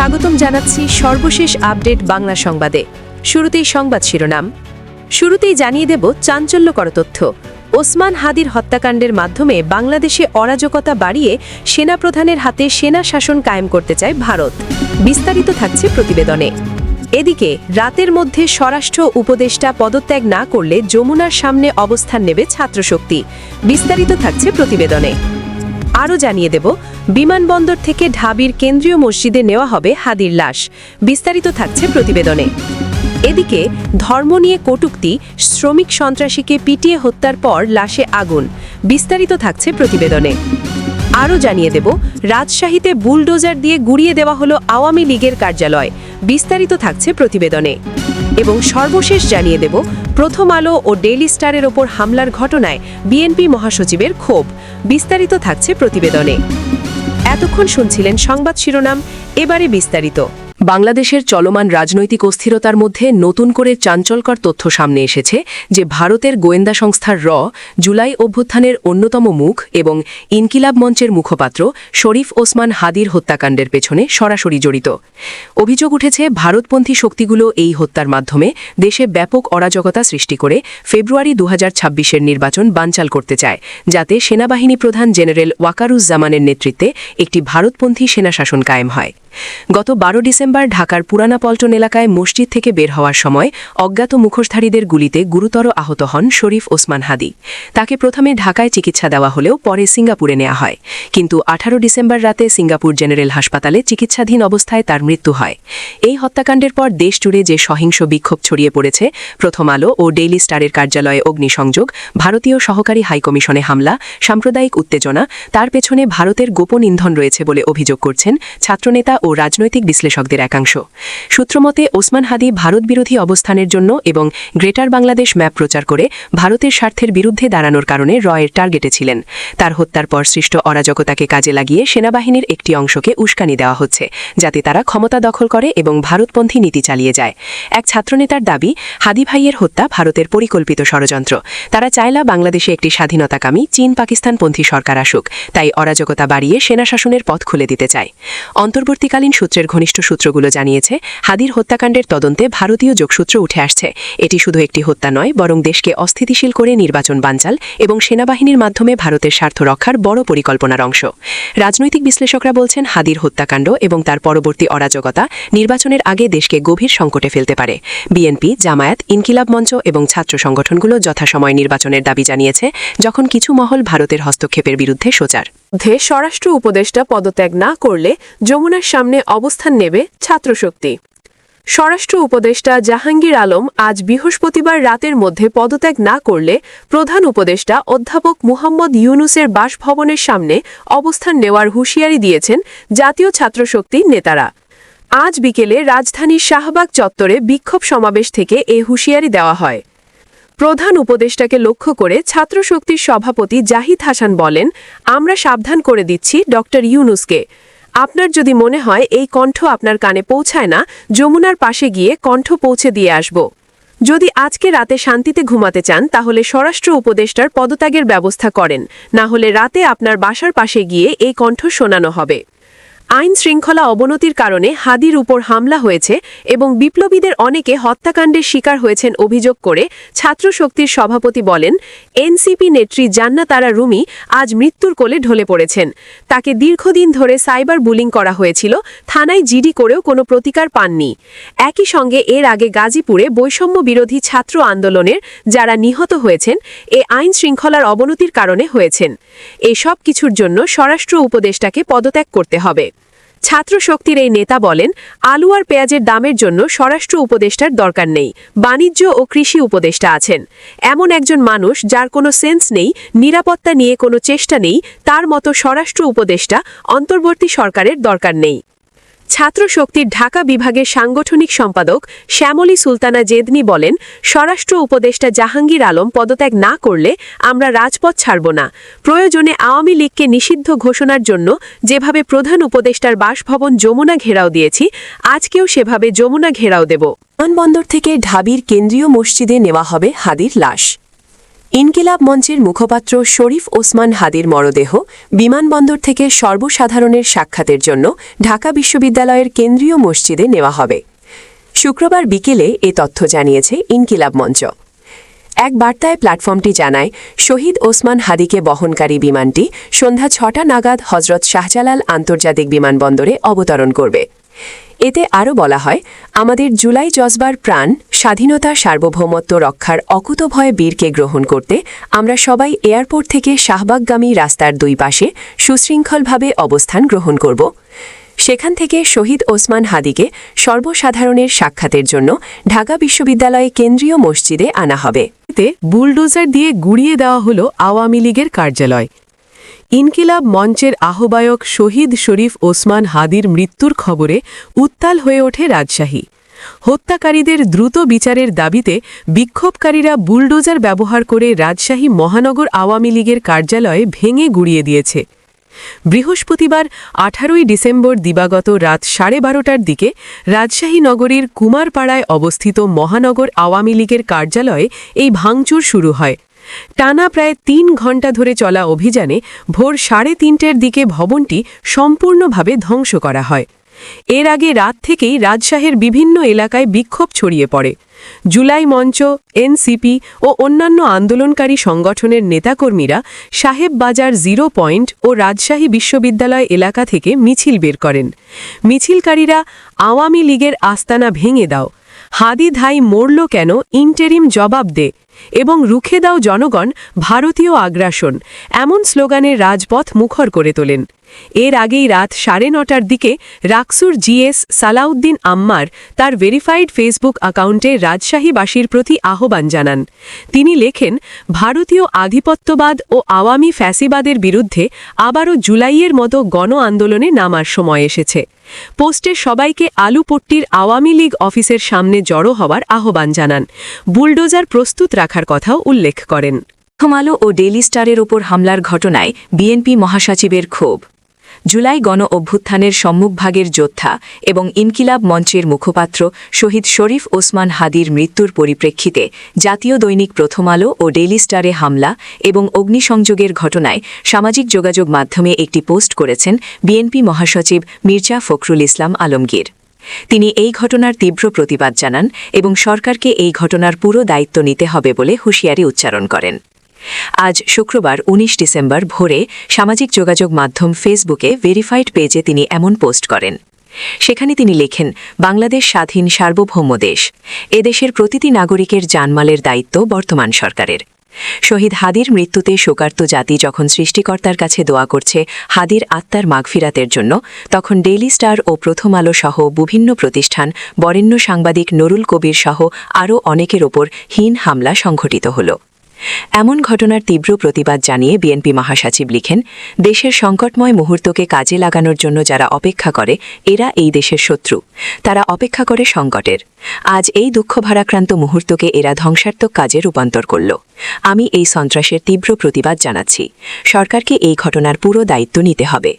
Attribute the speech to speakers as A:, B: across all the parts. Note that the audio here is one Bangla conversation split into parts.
A: স্বাগতম জানাচ্ছি সর্বশেষ আপডেট বাংলা সংবাদে। শুরুতেই সংবাদ শিরোনাম। শুরুতেই জানিয়ে দেব চাঞ্চল্যকর তথ্য। ওসমান হাদির হত্যাকাণ্ডের মাধ্যমে বাংলাদেশে অরাজকতা বাড়িয়ে সেনাপ্রধানের হাতে সেনা শাসন কায়েম করতে চায় ভারত। বিস্তারিত থাকছে প্রতিবেদনে। এদিকে, রাতের মধ্যে স্বরাষ্ট্র উপদেষ্টা পদত্যাগ না করলে যমুনার সামনে অবস্থান নেবে ছাত্রশক্তি। বিস্তারিত থাকছে প্রতিবেদনে। আরও জানিয়ে দেব, বিমানবন্দর থেকে ঢাবির কেন্দ্রীয় মসজিদে নেওয়া হবে হাদির লাশ। বিস্তারিত থাকছে প্রতিবেদনে। এদিকে, ধর্ম নিয়ে কটুক্তি, শ্রমিক সন্ত্রাসীকে পিটিয়ে হত্যার পর লাশে আগুন। বিস্তারিত থাকছে প্রতিবেদনে। আরও জানিয়ে দেব, রাজশাহীতে বুলডোজার দিয়ে গুড়িয়ে দেওয়া হলো আওয়ামী লীগের কার্যালয়। বিস্তারিত থাকছে প্রতিবেদনে। এবং সর্বশেষ জানিয়ে দেব, প্রথম আলো ও ডেইলি স্টারের ওপর হামলার ঘটনায় বিএনপি মহাসচিবের ক্ষোভ। বিস্তারিত থাকছে প্রতিবেদনে। এতক্ষণ শুনছিলেন সংবাদ শিরোনাম, এবারে বিস্তারিত। বাংলাদেশের চলমান রাজনৈতিক অস্থিরতার মধ্যে নতুন করে চাঞ্চলকর তথ্য সামনে এসেছে যে ভারতের গোয়েন্দা সংস্থার র জুলাই অভ্যুত্থানের অন্যতম মুখ এবং ইনকিলাব মঞ্চের মুখপাত্র শরীফ ওসমান হাদির হত্যাকাণ্ডের পেছনে সরাসরি জড়িত। অভিযোগ উঠেছে, ভারতপন্থী শক্তিগুলো এই হত্যার মাধ্যমে দেশে ব্যাপক অরাজকতা সৃষ্টি করে ফেব্রুয়ারি দু হাজার নির্বাচন বানচাল করতে চায়, যাতে সেনাবাহিনী প্রধান জেনারেল ওয়াকারুজ্জামানের নেতৃত্বে একটি ভারতপন্থী সেনাশাসন কায়েম হয়। গত বারো ডিসেম্বর ঢাকার পুরানা পল্টন এলাকায় মসজিদ থেকে বের হওয়ার সময় অজ্ঞাত মুখোশধারীদের গুলিতে গুরুতর আহত হন শরীফ ওসমান হাদি। তাকে প্রথমে ঢাকায় চিকিৎসা দেওয়া হলেও পরে সিঙ্গাপুরে নেওয়া হয়। কিন্তু আঠারো ডিসেম্বর রাতে সিঙ্গাপুর জেনারেল হাসপাতালে চিকিৎসাধীন অবস্থায় তার মৃত্যু হয়। এই হত্যাকাণ্ডের পর দেশ জুড়ে যে সহিংস বিক্ষোভ ছড়িয়ে পড়েছে, প্রথম আলো ও ডেইলি স্টারের কার্যালয়ে অগ্নিসংযোগ, ভারতীয় সহকারী হাইকমিশনে হামলা, সাম্প্রদায়িক উত্তেজনা, তার পেছনে ভারতের গোপন ইন্ধন রয়েছে বলে অভিযোগ করছেন ছাত্রনেতা ও রাজনৈতিক বিশ্লেষকদের একাংশ। সূত্রমতে, ওসমান হাদি ভারত বিরোধী অবস্থানের জন্য এবং গ্রেটার বাংলাদেশ ম্যাপ প্রচার করে ভারতের স্বার্থের বিরুদ্ধে দাঁড়ানোর কারণে রয়ের টার্গেটে ছিলেন। তার হত্যার পর সৃষ্ট অরাজকতাকে কাজে লাগিয়ে সেনাবাহিনীর একটি অংশকে উস্কানি দেওয়া হচ্ছে, যাতে তারা ক্ষমতা দখল করে এবং ভারতপন্থী নীতি চালিয়ে যায়। এক ছাত্রনেতার দাবি, হাদি ভাইয়ের হত্যা ভারতের পরিকল্পিত ষড়যন্ত্র। তারা চাইলা বাংলাদেশে একটি স্বাধীনতাকামী চীন পাকিস্তানপন্থী সরকার আসুক, তাই অরাজকতা বাড়িয়ে সেনাশাসনের পথ খুলে দিতে চায়। অন্তর্বর্তীকালীন সূত্রের ঘনিষ্ঠ সূত্রগুলো জানিয়েছে, হাদির হত্যাকাণ্ডের তদন্তে ভারতীয় যোগসূত্র উঠে আসছে। এটি শুধু একটি হত্যা নয়, বরং দেশকে অস্থিতিশীল করে নির্বাচন বাঞ্চাল এবং সেনাবাহিনীর মাধ্যমে ভারতের স্বার্থ রক্ষার বড় পরিকল্পনার অংশ। রাজনৈতিক বিশ্লেষকরা বলছেন, হাদির হত্যাকাণ্ড এবং তার পরবর্তী অরাজকতা নির্বাচনের আগে দেশকে গভীর সংকটে ফেলতে পারে। বিএনপি, জামায়াত, ইনকিলাব মঞ্চ এবং ছাত্র সংগঠনগুলো যথাসময় নির্বাচনের দাবি জানিয়েছে, যখন কিছু মহল ভারতের হস্তক্ষেপের বিরুদ্ধে সোচার। মধ্যে স্বরাষ্ট্র উপদেষ্টা পদত্যাগ না করলে যমুনার সামনে অবস্থান নেবে ছাত্রশক্তি। স্বরাষ্ট্র উপদেষ্টা জাহাঙ্গীর আলম আজ বৃহস্পতিবার রাতের মধ্যে পদত্যাগ না করলে প্রধান উপদেষ্টা অধ্যাপক মুহাম্মদ ইউনুসের বাসভবনের সামনে অবস্থান নেওয়ার হুঁশিয়ারি দিয়েছেন জাতীয় ছাত্রশক্তির নেতারা। আজ বিকেলে রাজধানীর শাহবাগ চত্বরে বিক্ষোভ সমাবেশ থেকে এ হুঁশিয়ারি দেওয়া হয়। প্রধান উপদেষ্টাকে লক্ষ্য করে ছাত্রশক্তির সভাপতি জাহিদ হাসান বলেন, আমরা সাবধান করে দিচ্ছি ডক্টর ইউনুসকে। আপনার যদি মনে হয় এই কণ্ঠ আপনার কানে পৌঁছায় না, যমুনার পাশে গিয়ে কণ্ঠ পৌঁছে দিয়ে আসব। যদি আজকে রাতে শান্তিতে ঘুমাতে চান, তাহলে স্বরাষ্ট্র উপদেষ্টার পদত্যাগের ব্যবস্থা করেন। না হলে রাতে আপনার বাসার পাশে গিয়ে এই কণ্ঠ শোনানো হবে। আইন শৃঙ্খলা অবনতির কারণে হাদির উপর হামলা হয়েছে এবং বিপ্লবীদের অনেকে হত্যাকাণ্ডের শিকার হয়েছেন অভিযোগ করে ছাত্রশক্তির সভাপতি বলেন, এনসিপি নেত্রী জান্নাতারা রুমি আজ মৃত্যুর কোলে ঢলে পড়েছেন। তাকে দীর্ঘদিন ধরে সাইবার বুলিং করা হয়েছিল, থানায় জিডি করেও কোনো প্রতিকার পাননি। একই সঙ্গে এর আগে গাজীপুরে বৈষম্য বিরোধী ছাত্র আন্দোলনের যারা নিহত হয়েছেন, এ আইন শৃঙ্খলার অবনতির কারণে হয়েছেন। এসব কিছুর জন্য স্বরাষ্ট্র উপদেষ্টাকে পদত্যাগ করতে হবে। ছাত্র শক্তির এই নেতা বলেন, আলু আর পেঁয়াজের দামের জন্য স্বরাষ্ট্র উপদেষ্টার দরকার নেই, বাণিজ্য ও কৃষি উপদেষ্টা আছেন। এমন একজন মানুষ যার কোনো সেন্স নেই, নিরাপত্তা নিয়ে কোনো চেষ্টা নেই, তার মতো স্বরাষ্ট্র উপদেষ্টা অন্তর্বর্তী সরকারের দরকার নেই। ছাত্র শক্তির ঢাকা বিভাগের সাংগঠনিক সম্পাদক শ্যামলী সুলতানা জেদনি বলেন, স্বরাষ্ট্র উপদেষ্টা জাহাঙ্গীর আলম পদত্যাগ না করলে আমরা রাজপথ ছাড়ব না। প্রয়োজনে আওয়ামী লীগকে নিষিদ্ধ ঘোষণার জন্য যেভাবে প্রধান উপদেষ্টার বাসভবন যমুনা ঘেরাও দিয়েছি, আজকেও সেভাবে যমুনা ঘেরাও দেব। বিমানবন্দর থেকে ঢাবির কেন্দ্রীয় মসজিদে নেওয়া হবে হাদির লাশ।
B: ইনকিলাব মঞ্চের মুখপাত্র শরীফ ওসমান হাদির মরদেহ বিমানবন্দর থেকে সর্বসাধারণের সাক্ষাতের জন্য ঢাকা বিশ্ববিদ্যালয়ের কেন্দ্রীয় মসজিদে নেওয়া হবে। শুক্রবার বিকেলে এ তথ্য জানিয়েছে ইনকিলাব মঞ্চ। এক বার্তায় প্ল্যাটফর্মটি জানায়, শহীদ ওসমান হাদিকে বহনকারী বিমানটি সন্ধ্যা ছটা নাগাদ হজরত শাহজালাল আন্তর্জাতিক বিমানবন্দরে অবতরণ করবে। এতে আরও বলা হয়, আমাদের জুলাই জজবার প্রাণ স্বাধীনতা সার্বভৌমত্ব রক্ষার অকুতভয় বীরকে গ্রহণ করতে আমরা সবাই এয়ারপোর্ট থেকে শাহবাগগামী রাস্তার দুই পাশে সুশৃঙ্খলভাবে অবস্থান গ্রহণ করব। সেখান থেকে শহীদ ওসমান হাদিকে সর্বসাধারণের সাক্ষাতের জন্য ঢাকা বিশ্ববিদ্যালয়ে কেন্দ্রীয় মসজিদে আনা হবে।
A: এতে বুলডোজার দিয়ে গুড়িয়ে দেওয়া হল আওয়ামী লীগের কার্যালয়। ইনকিলাব মঞ্চের আহ্বায়ক শহীদ শরীফ ওসমান হাদির মৃত্যুর খবরে উত্তাল হয়ে ওঠে রাজশাহী। হত্যাকারীদের দ্রুত বিচারের দাবিতে বিক্ষোভকারীরা বুলডোজার ব্যবহার করে রাজশাহী মহানগর আওয়ামী লীগের কার্যালয়ে ভেঙে গুড়িয়ে দিয়েছে। বৃহস্পতিবার আঠারোই ডিসেম্বর দিবাগত রাত সাড়ে বারোটার দিকে রাজশাহী নগরীর কুমারপাড়ায় অবস্থিত মহানগর আওয়ামী লীগের কার্যালয়ে এই ভাঙচুর শুরু হয়। টানা প্রায় তিন ঘণ্টা ধরে চলা অভিযানে ভোর সাড়ে তিনটের দিকে ভবনটি সম্পূর্ণভাবে ধ্বংস করা হয়। এর আগে রাত থেকেই রাজশাহের বিভিন্ন এলাকায় বিক্ষোভ ছড়িয়ে পড়ে। জুলাই মঞ্চ, এনসিপি ও অন্যান্য আন্দোলনকারী সংগঠনের নেতাকর্মীরা সাহেব বাজার জিরো পয়েন্ট ও রাজশাহী বিশ্ববিদ্যালয় এলাকা থেকে মিছিল বের করেন। মিছিলকারীরা, আওয়ামী লীগের আস্তানা ভেঙে দাও। হাদি ধাই মরল কেন? ইন্টেরিম জবাব দে। এবং রুখে দাও জনগণ ভারতীয় আগ্রাসন, এমন স্লোগানে রাজপথ মুখর করে তোলেন। এর আগেই রাত সাড়ে নটার দিকে রাকসুর জিএস সালাউদ্দিন আম্মার তার ভেরিফাইড ফেসবুক অ্যাকাউন্টে রাজশাহীবাসীর প্রতি আহ্বান জানান। তিনি লেখেন, ভারতীয় আধিপত্যবাদ ও আওয়ামী ফ্যাসিবাদের বিরুদ্ধে আবারও জুলাইয়ের মতো গণ আন্দোলনে নামার সময় এসেছে। পোস্টে সবাইকে আলুপট্টির আওয়ামী লীগ অফিসের সামনে জড়ো হওয়ার আহ্বান জানান। বুলডোজার প্রস্তুত রাখার কথাও উল্লেখ করেন।
C: আলো ও ডেইলি স্টারের ওপর হামলার ঘটনায় বিএনপি মহাসচিবের ক্ষোভ। জুলাই গণ অভ্যুত্থানের সম্মুখভাগের যোদ্ধা এবং ইনকিলাব মঞ্চের মুখপাত্র শহীদ শরীফ ওসমান হাদির মৃত্যুর পরিপ্রেক্ষিতে জাতীয় দৈনিক প্রথম আলো ও ডেইলি স্টারে হামলা এবং অগ্নিসংযোগের ঘটনায় সামাজিক যোগাযোগ মাধ্যমে একটি পোস্ট করেছেন বিএনপি মহাসচিব মির্জা ফখরুল ইসলাম আলমগীর। তিনি এই ঘটনার তীব্র প্রতিবাদ জানান এবং সরকারকে এই ঘটনার পুরো দায়িত্ব নিতে হবে বলে হুঁশিয়ারি উচ্চারণ করেন। আজ শুক্রবার ১৯ ডিসেম্বর ভোরে সামাজিক যোগাযোগ মাধ্যম ফেসবুকে ভেরিফাইড পেজে তিনি এমন পোস্ট করেন। সেখানে তিনি লেখেন, বাংলাদেশ স্বাধীন সার্বভৌম দেশ। এদেশের প্রতিটি নাগরিকের জানমালের দায়িত্ব বর্তমান সরকারের। শহীদ হাদির মৃত্যুতে শোকার্ত জাতি যখন সৃষ্টিকর্তার কাছে দোয়া করছে হাদির আত্মার মাগফিরাতের জন্য, তখন ডেইলি স্টার ও প্রথম আলো সহ বিভিন্ন প্রতিষ্ঠান, বরেণ্য সাংবাদিক নুরুল কবির সহ আরও অনেকের ওপর হীন হামলা সংঘটিত হল। এমন ঘটনার তীব্র প্রতিবাদ জানিয়ে বিএনপি মহাসচিব লিখেন, দেশের সংকটময় মুহূর্তকে কাজে লাগানোর জন্য যারা অপেক্ষা করে, এরা এই দেশের শত্রু। তারা অপেক্ষা করে সংকটের। আজ এই দুঃখ ভারাক্রান্ত মুহূর্তকে এরা ধ্বংসাত্মক কাজে রূপান্তর করল। আমি এই সন্ত্রাসের তীব্র প্রতিবাদ জানাচ্ছি। সরকারকে এই ঘটনার পুরো দায়িত্ব নিতে হবে।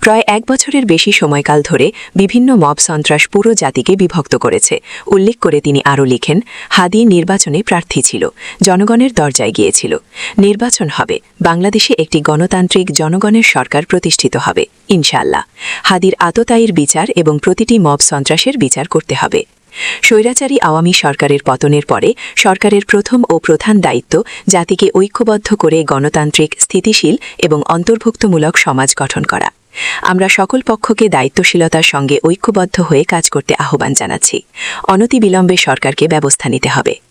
C: প্রায় এক বছরের বেশি সময়কাল ধরে বিভিন্ন মব সন্ত্রাস পুরো জাতিকে বিভক্ত করেছে। উল্লেখ করে তিনি আরও লিখেন, হাদি নির্বাচনে প্রার্থী ছিল, জনগণের দরজায় গিয়েছিল। নির্বাচন হবে, বাংলাদেশে একটি গণতান্ত্রিক জনগণের সরকার প্রতিষ্ঠিত হবে ইনশাল্লাহ হাদির আততায়ীর বিচার এবং প্রতিটি মব সন্ত্রাসের বিচার করতে হবে। স্বৈরাচারী আওয়ামী সরকারের পতনের পরে সরকারের প্রথম ও প্রধান দায়িত্ব জাতিকে ঐক্যবদ্ধ করে গণতান্ত্রিক, স্থিতিশীল এবং অন্তর্ভুক্তমূলক সমাজ গঠন করা। আমরা সকল পক্ষকে দায়িত্বশীলতার সঙ্গে ঐক্যবদ্ধ হয়ে কাজ করতে আহ্বান জানাচ্ছি। অনতিবিলম্বে সরকারকে ব্যবস্থা নিতে হবে।